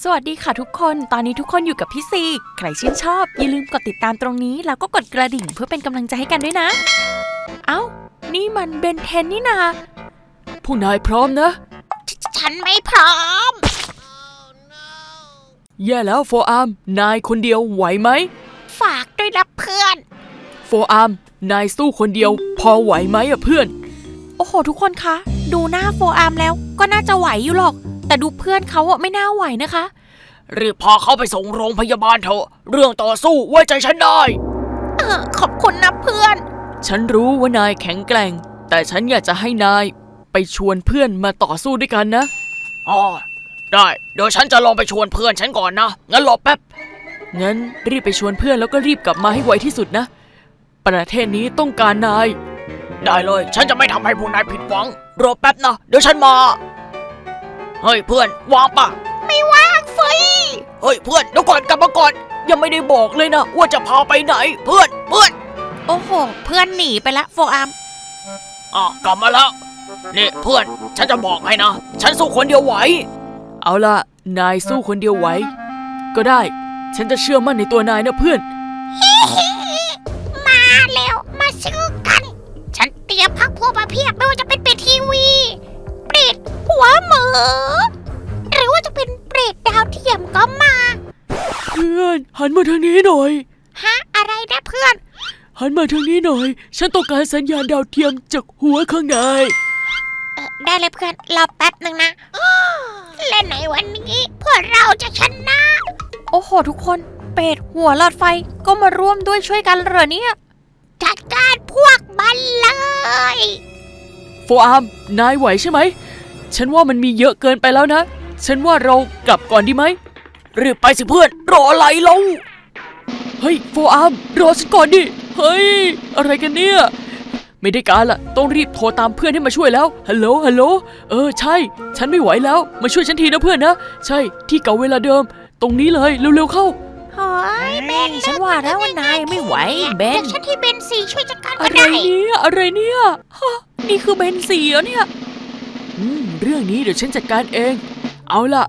สวัสดีค่ะทุกคน ตอนนี้ทุกคนอยู่กับพี่ซี ใครชื่นชอบ อย่าลืมกดติดตามตรงนี้ แล้วก็กดกระดิ่งเพื่อเป็นกำลังใจให้กันด้วยนะ เอ้า นี่มันเบนเทนนี่นาผู้นายพร้อมนะ ฉันไม่พร้อม แย่แล้วโฟอาร์ม นายคนเดียวไหวไหม ฝากด้วยนะเพื่อน โฟอาร์ม นายสู้คนเดียว พอไหวไหมอะเพื่อน โอ้โห ทุกคนคะ ดูหน้าโฟอาร์มแล้วก็น่าจะไหวอยู่หรอก แต่ดูเพื่อนเขาอะไม่น่าไหวนะคะ รีบพาเขาไปส่งโรงพยาบาลเถอะ เรื่องต่อสู้ไว้ใจฉันได้ เออขอบคุณนะเพื่อน ฉันรู้ว่านายแข็งแกร่ง แต่ฉันอยากจะให้นายไปชวนเพื่อนมาต่อสู้ด้วยกันนะ อ๋อ ได้ เดี๋ยวฉันจะลองไปชวนเพื่อนฉันก่อนนะ งั้นรอแป๊บ งั้นรีบไปชวนเพื่อนแล้วก็รีบกลับมาให้ไวที่สุดนะ ประเทศนี้ต้องการนาย ได้เลย ฉันจะไม่ทำให้ผู้นายผิดหวัง รอแป๊บนะ เดี๋ยวฉันมา เฮ้ยเพื่อนวางปะไม่ว่างฟรีเฮ้ยเพื่อนเดี๋ยวก่อนกลับมาก่อนยังไม่ได้บอกเลยนะว่าจะพาไปไหน เพื่อนเพื่อนโอ้โห เพื่อนหนีไปละโฟอาร์มอะกลับมาแล้วนี่เพื่อนฉันจะบอกให้นะ ฉันสู้คนเดียวไหว เอาล่ะ นายสู้คนเดียวไหว ก็ได้ ฉันจะเชื่อมั่นในตัวนายนะเพื่อน มาแล้วมาซื้อกัน ฉันเตรียมพักพวกมาเพียบไม่ว่าจะเป็นเป็ดทีวี เปรตหัว หมูหรือว่าจะเป็นเปรตดาวเทียมก็มา เพื่อนหันมาทางนี้หน่อย ฮะ อะไรนะเพื่อน หันมาทางนี้หน่อย ฉันต้องการสัญญาณดาวเทียมจากหัวข้างใน เออได้เลยเพื่อนรอแป๊บหนึ่งนะ และในวันนี้พวกเราจะชนะ โอ้โหทุกคน เป็ดหัวหลอดไฟก็มาร่วมด้วยช่วยกันเหรอเนี่ย จัดการพวกมันเลย โฟอาร์มนายไหวใช่ไหม ฉันว่ามันมีเยอะเกินไปแล้วนะ ฉันว่าเรากลับก่อนดีไหมรีบไปสิเพื่อน รออะไรเล่าเฮ้ยโฟอาร์มรอฉันก่อนดิ เฮ้ย อะไรกันเนี่ย ไม่ได้การละต้องรีบโทรตามเพื่อนให้มาช่วยแล้ว ฮัลโหล ฮัลโหล เออ ใช่ ฉันไม่ไหวแล้ว มาช่วยฉันทีนะเพื่อนนะ ใช่ ที่เก่าเวลาเดิม ตรงนี้เลย เร็วๆเข้าเฮ้ยเบนฉันว่าแล้วว่านายไม่ไหวเบนเรียกฉันที่เบนสีช่วยจัดการอะก็ไรได้เนี่ย อะไรเนี่ย ฮะ นี่คือเบนสีเหรอเนี่ยอืม เรื่องนี้เดี๋ยวฉันจัดการเอง เอาล่ะ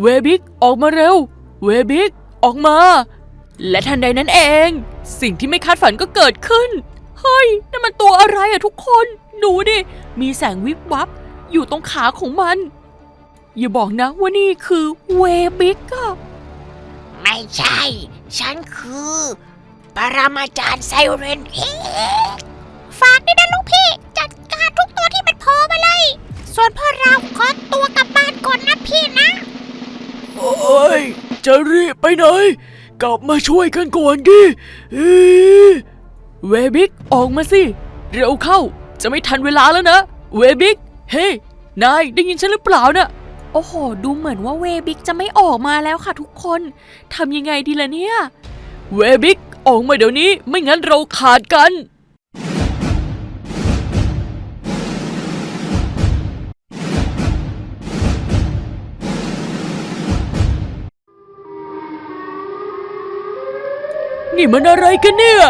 เวบิกออกมาเร็ว เวบิกออกมา และทันใดนั้นเอง สิ่งที่ไม่คาดฝันก็เกิดขึ้น เฮ้ยนั่นมันตัวอะไรอะทุกคน ดูดิ มีแสงวิบวับ อยู่ตรงขาของมัน อย่าบอกนะว่านี่คือเวบิกอะไม่ใช่ ฉันคือ ปรมาจารย์ไซเรนเอ็กซ์ฝากด้วยนะลูกพี่ ส่วนพ่อเราขอตัวกลับบ้านก่อนนะพี่นะเฮ้ย จะรีบไปไหน กลับมาช่วยกันก่อนดิอีเวบิกออกมาสิ เร็วเข้าจะไม่ทันเวลาแล้วนะ เวบิก เฮ้ยนายได้ยินฉันหรือเปล่านะโอ้โห ดูเหมือนว่าเวบิกจะไม่ออกมาแล้วค่ะทุกคนทำยังไงดีล่ะเนี่ย เวบิกออกมาเดี๋ยวนี้ไม่งั้นเราขาดกัน นี่มันอะไรกันเนี่ย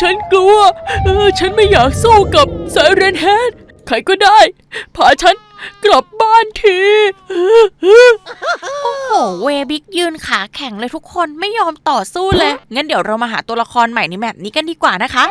ฉันกลัว ฉันไม่อยากสู้กับไซเรนเฮดใครก็ได้ พาฉันกลับบ้านที โอ้โห เวบิกยืนขาแข็งเลยทุกคนไม่ยอมต่อสู้เลย งั้นเดี๋ยวเรามาหาตัวละครใหม่ในแมปนี้กันดีกว่านะคะ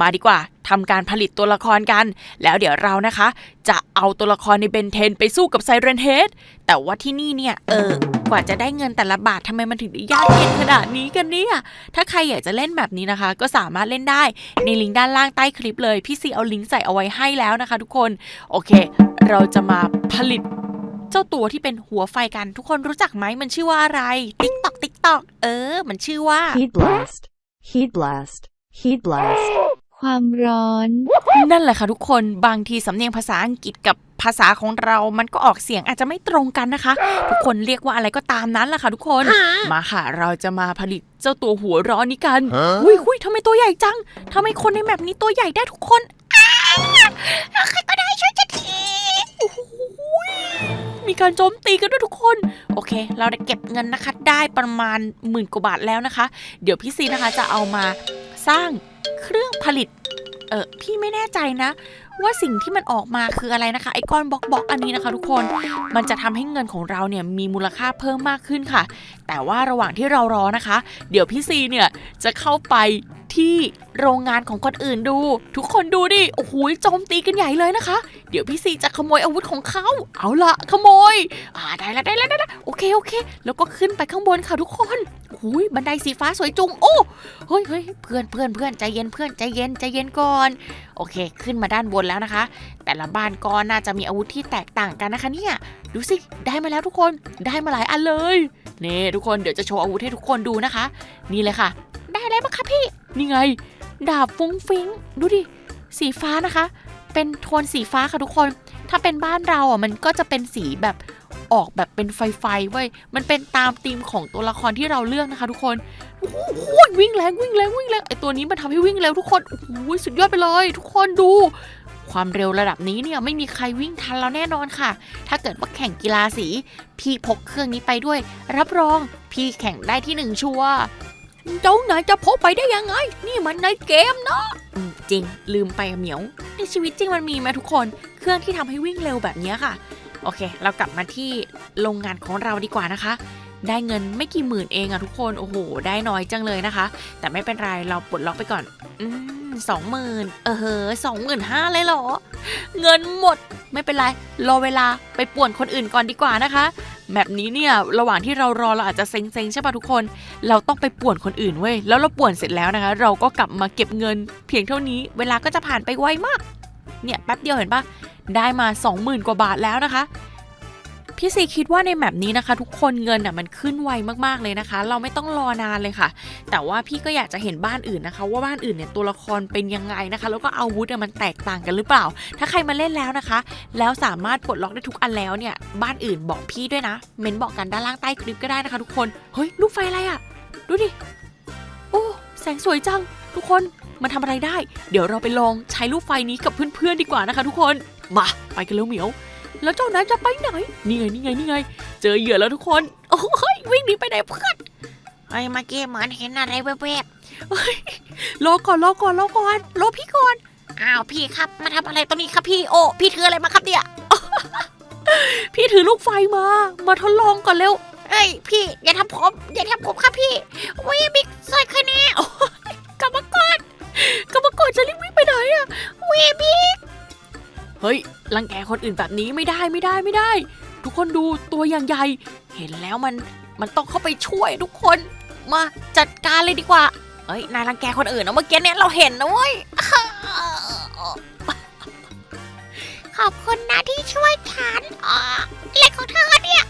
มาดีกว่าทำการผลิตตัวละครกัน แล้วเดี๋ยวเรานะคะ จะเอาตัวละครในเบนเทนไปสู้กับไซเรนเฮดแต่ว่าที่นี่เนี่ย เออ กว่าจะได้เงินแต่ละบาททำไมมันถึงได้ยากเย็นขนาดนี้กันเนี่ย ถ้าใครอยากจะเล่นแบบนี้นะคะ ก็สามารถเล่นได้ในลิงก์ด้านล่างใต้คลิปเลย พี่ซีเอาลิงก์ใส่เอาไว้ให้แล้วนะคะ ทุกคน โอเค เราจะมาผลิตเจ้าตัวที่เป็นหัวไฟกันทุกคนรู้จักไหมมันชื่อว่าอะไร ติ๊กตอกติ๊กตอกเออ มันชื่อว่า Heat blast. Heat blast. Heat blast. ความร้อน นั่นแหละค่ะทุกคนบางทีสำเนียงภาษาอังกฤษกับภาษาของเรา มันก็ออกเสียงอาจจะไม่ตรงกันนะคะ ทุกคนเรียกว่าอะไรก็ตามนั้นแหละค่ะทุกคน มาค่ะ เราจะมาผลิตเจ้าตัวหัวร้อนนี้กันหุยหุยทำไมตัวใหญ่จังทำไมคนในแมปนี้ตัวใหญ่ได้ทุกคนอ้าใครก็ได้ช่วยฉันทีโอ้โหมีการโจมตีกันด้วยทุกคน โอเค เราได้เก็บเงินนะคะ ได้ประมาณหมื่นกว่าบาทแล้วนะคะ เดี๋ยวพี่ซีนะคะจะเอามาสร้าง เครื่องผลิต เออพี่ไม่แน่ใจนะ ว่าสิ่งที่มันออกมาคืออะไรนะคะ ไอ้ก้อนบล็อกบล็อกอันนี้นะคะ ทุกคน มันจะทำให้เงินของเราเนี่ยมีมูลค่าเพิ่มมากขึ้นค่ะ แต่ว่าระหว่างที่เรารอนะคะ เดี๋ยวพี่ซีเนี่ยจะเข้าไป ที่โรงงานของคนอื่นดู ทุกคนดูดิ โอ้โหโจมตีกันใหญ่เลยนะคะ เดี๋ยวพี่ซีจะขโมยอาวุธของเขา เอาละขโมย อ่าได้แล้วได้แล้วได้แล้วโอเคโอเค แล้วก็ขึ้นไปข้างบนค่ะทุกคนโอ้ยบันไดสีฟ้าสวยจุง โอ้เฮ้ยเฮ้ยเพื่อนเพื่อนเพื่อนใจเย็นเพื่อนใจเย็นใจเย็นก่อน โอเค ขึ้นมาด้านบนแล้วนะคะ แต่ละบ้านก็น่าจะมีอาวุธที่แตกต่างกันนะคะเนี่ย ดูสิ ได้มาแล้วทุกคน ได้มาหลายอันเลย นี่ทุกคนเดี๋ยวจะโชว์อาวุธให้ทุกคนดูนะคะ นี่เลยค่ะ ได้อะไรบ้างคะพี่ นี่ไง ดาบฟุ้งฟิ้ง ดูดิ สีฟ้านะคะ เป็นโทนสีฟ้าค่ะทุกคน ถ้าเป็นบ้านเราอะมันก็จะเป็นสีแบบออกแบบเป็นไฟไฟๆเว้ย มันเป็นตามธีมของตัวละครที่เราเลือกนะคะ ทุกคนโอ้โหวิ่งแรงวิ่งแรงวิ่งแรงไอตัวนี้มันทำให้วิ่งเร็วทุกคนโอ้โหสุดยอดไปเลย ทุกคนดู ความเร็วระดับนี้เนี่ยไม่มีใครวิ่งทันเราแน่นอนค่ะ ถ้าเกิดว่าแข่งกีฬาสี พี่พกเครื่องนี้ไปด้วย รับรองพี่แข่งได้ที่หนึ่งชัวร์ เจ้าไหนจะพกไปได้ยังไง นี่มันในเกมเนาะอืมจริง ลืมไปเหมียว ในชีวิตจริงมันมีไหมทุกคน เครื่องที่ทำให้วิ่งเร็วแบบเนี้ยค่ะ โอเค เรากลับมาที่โรงงานของเราดีกว่านะคะ ได้เงินไม่กี่หมื่นเองอะทุกคน โอ้โห ได้น้อยจังเลยนะคะ แต่ไม่เป็นไร เราปลดล็อกไปก่อน อืมสองหมื่นเออเฮ้สองหมื่นห้าเลยเหรอ เงินหมด ไม่เป็นไร รอเวลาไปป่วนคนอื่นก่อนดีกว่านะคะ แบบนี้เนี่ยระหว่างที่เรารอเราอาจจะเซ็งๆใช่ป่ะทุกคน เราต้องไปป่วนคนอื่นเว้ยแล้วเราป่วนเสร็จแล้วนะคะ เราก็กลับมาเก็บเงิน เพียงเท่านี้เวลาก็จะผ่านไปไวมาก เนี่ยแป๊บเดียวเห็นปะได้มา 20,000 กว่าบาทแล้วนะคะ พี่ซีคิดว่าในแมปนี้นะคะ ทุกคนเงินอะมันขึ้นไวมากๆเลยนะคะ เราไม่ต้องรอนานเลยค่ะ แต่ว่าพี่ก็อยากจะเห็นบ้านอื่นนะคะ ว่าบ้านอื่นเนี่ยตัวละครเป็นยังไงนะคะ แล้วก็อาวุธเนี่ยมันแตกต่างกันหรือเปล่า ถ้าใครมาเล่นแล้วนะคะ แล้วสามารถปลดล็อกได้ทุกอันแล้วเนี่ยบ้านอื่นบอกพี่ด้วยนะเม้นบอกกันด้านล่างใต้คลิปก็ได้นะคะ ทุกคนเฮ้ยลูกไฟอะไรอะ่ะ ดูดิโอ้แสงสวยจัง ทุกคนมันทำอะไรได้ เดี๋ยวเราไปลองใช้ลูกไฟนี้กับเพื่อนๆดีกว่านะคะ ทุกคนมาไปกันเร็วเหมียว แล้วเจ้านายจะไปไหน นี่ไงนี่ไงนี่ไง เจอเหยื่อแล้วทุกคน โอ้ยวิ่งหนีไปไหนเพื่อนเฮ้ยเมื่อกี้เหมือนเห็นอะไรแวบรอก่อนรอก่อนรอก่อนรอพี่ก่อนๆอ้าวพี่ครับมาทำอะไรตรงนี้ครับพี่โอ้พี่ถืออะไรมาครับเนี่ยพี่ถือลูกไฟมา มาทดลองก่อนเร็วเอ้ยพี่อย่าทำผมอย่าทำผมครับพี่วิบิ๊กซ เฮ้ยรังแกคนอื่นแบบนี้ไม่ได้ไม่ได้ไม่ได้ ทุกคนดูตัวอย่างใหญ่ เห็นแล้วมันมันต้องเข้าไปช่วยทุกคนมาจัดการเลยดีกว่าเอ้ยนายรังแกคนอื่นนะเมื่อกี้เนี่ยเราเห็นนะเว้ยขอบคุณนะที่ช่วยฉันอ่าอะไรของเธอเนี่ย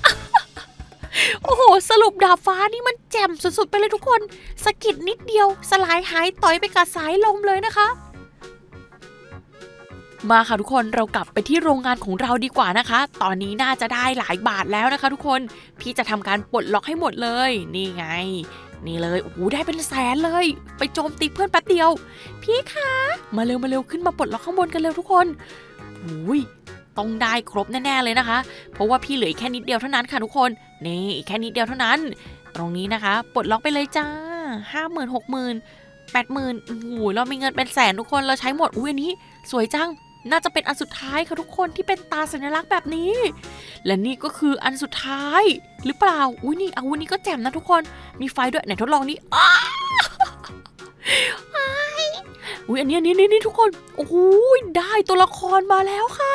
โอ้โห สรุปดาบฟ้านี่มันแจ่มสุดๆ ไปเลยทุกคน สกิดนิดเดียว สลายหายต่อยไปกับสายลมเลยนะคะ มาค่ะทุกคนเรากลับไปที่โรงงานของเราดีกว่านะคะ ตอนนี้น่าจะได้หลายบาทแล้วนะคะ ทุกคนพี่จะทำการปลดล็อกให้หมดเลย นี่ไง นี่เลยโอ้โหได้เป็นแสนเลย ไปโจมตีเพื่อนแป๊บเดียว พี่คะมาเร็วมาเร็วขึ้นมาปลดล็อกข้างบนกันเร็วทุกคนอุ้ยต้องได้ครบแน่ๆเลยนะคะ เพราะว่าพี่เหลือแค่นิดเดียวเท่านั้นค่ะทุกคนนี่อีกแค่นิดเดียวเท่านั้น ตรงนี้นะคะปลดล็อกไปเลยจ้าห้าหมื่นหกหมื่นแปดหมื่นโอ้โหเรามีเงินเป็นแสนทุกคนเราใช้หมดอุ้ยอันนี้ สวยจัง น่าจะเป็นอันสุดท้ายค่ะทุกคนที่เป็นตาสัญลักษณ์แบบนี้ และนี่ก็คืออันสุดท้ายหรือเปล่า อุ้ยนี่อาวุธนี้ก็แจ่มนะทุกคน มีไฟด้วยไหนทดลองนี่อ้าอุ้ยอันนี้อันนี้นี่นี่ทุกคนโอ้โหได้ตัวละครมาแล้วค่ะ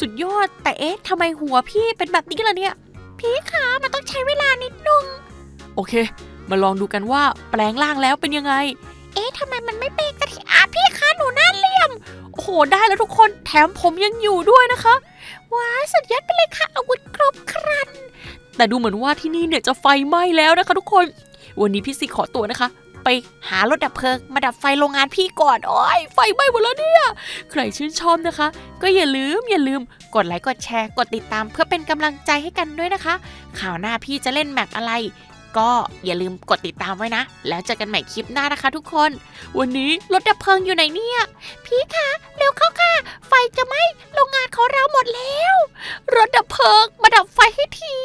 สุดยอดแต่เอ๊ะทำไมหัวพี่เป็นแบบนี้ล่ะเนี่ย พี่คะมันต้องใช้เวลานิดนึงโอเค มาลองดูกันว่าแปลงร่างแล้วเป็นยังไง เอ๊ะทำไมมันไม่เป็นกะทิอะพี่คะหนูหน้า ม โอ้โห ได้แล้วทุกคนแถมผมยังอยู่ด้วยนะคะ ว้าสุดยอดไปเลยค่ะ อาวุธครบครัน แต่ดูเหมือนว่าที่นี่เนี่ยจะไฟไหม้แล้วนะคะ ทุกคน วันนี้พี่ซีขอตัวนะคะ ไปหารถดับเพลิง มาดับไฟโรงงานพี่ก่อน โอ้ยไฟไหม้หมดแล้วเนี่ย ใครชื่นชอบนะคะ ก็อย่าลืมอย่าลืม กดไลค์กดแชร์กดติดตาม เพื่อเป็นกำลังใจให้กันด้วยนะคะข่าวหน้าพี่จะเล่นแมปอะไร ก็อย่าลืมกดติดตามไว้นะ แล้วเจอกันใหม่คลิปหน้านะคะทุกคน วันนี้รถดับเพลิงอยู่ไหนเนี่ย พี่คะเร็วเข้าค่ะ ไฟจะไหม้โรงงานของเราหมดแล้ว รถดับเพลิงมาดับไฟให้ที